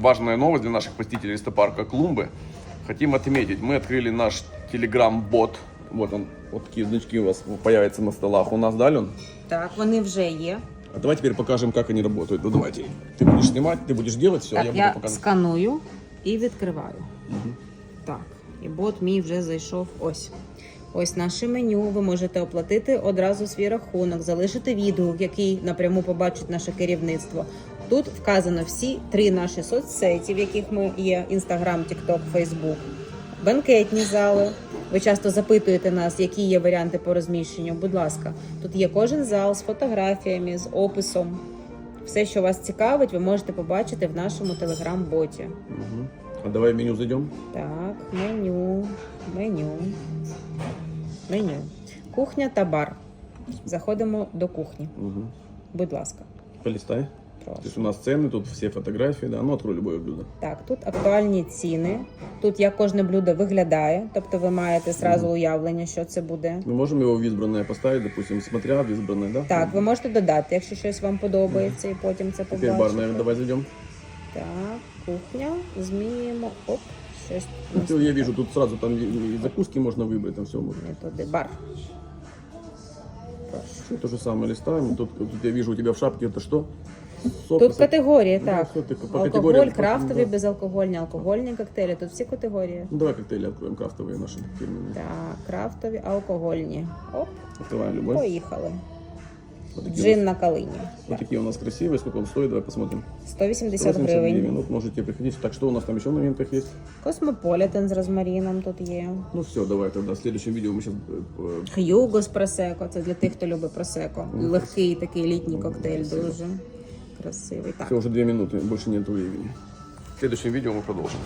важная новость для наших посетителей листопарка Клумбы. Хотим отметить, мы открыли наш телеграм-бот. Вот он, вот такие значки у вас появятся на столах. У нас, да, Лен? Так, вони вже є. А давай теперь покажем, как они работают. Ну давайте. Ты будешь снимать, ты будешь делать все, так, я я, буду показывать. сканую і відкриваю. Так, і бот мій вже зайшов ось. Ось наше меню. Ви можете оплатити одразу свій рахунок, залишити відгук, який напряму побачить наше керівництво. Тут вказано всі три наші соцсеті, в яких ми є: Instagram, TikTok, Facebook, банкетні зали. Ви часто запитуєте нас, які є варіанти по розміщенню. Будь ласка, тут є кожен зал з фотографіями, з описом. Все, що вас цікавить, ви можете побачити в нашому телеграм-боті. Мгм. А давай в меню зайдем. Так, меню, меню, меню. Кухня та бар. Заходимо до кухні. Угу. Будь ласка. Полистай. То Прошу. есть у нас цены, тут все фотографии, да. Ну, открой любое блюдо. Так, тут актуальні ціни. Тут як кожне блюдо виглядає, тобто ви маєте зразу уявлення, що це буде. Мы можем его в избранное поставить, допустим, смотря в избранное, да? Так, ви можете додати, якщо щось вам подобається, і потім це Теперь бар, наверное, побачите. давай зайдем. Так, кухня, зміємо. Оп, щось Ну, всё, я вижу, тут сразу там и и закуски можно выбрать, там все можно. не туди. Бар. Прошу. Все то же самое листаем. Тут, тут я вижу у тебя в шапке это что? Сок, Тут сок. категорії, Ну, так. все ты по Алкоголь, категориям. крафтові, Да. безалкогольні, алкогольні коктейлі. Тут всі категорії. Ну, давай коктейли откроем, крафтовые наши фирменные. Так, крафтові, алкогольні. Оп, Открываем любой. поїхали. Вот такие, у Джин нас, на калині. вот такие у нас красивые. Сколько он стоит? Давай посмотрим. 180 82 гривень. минут. Можете приходить. Так, что у нас там еще в новинках есть? Космополітен з розмаріном тут є. Ну все, давай тогда. В следующем видео мы сейчас... Х'юго з просеко. Це для тих, хто любить просеко. Легкий такий літній коктейль, дуже красивий. Так, Все, уже две минуты, больше нет времени. В следующем видео мы продолжим.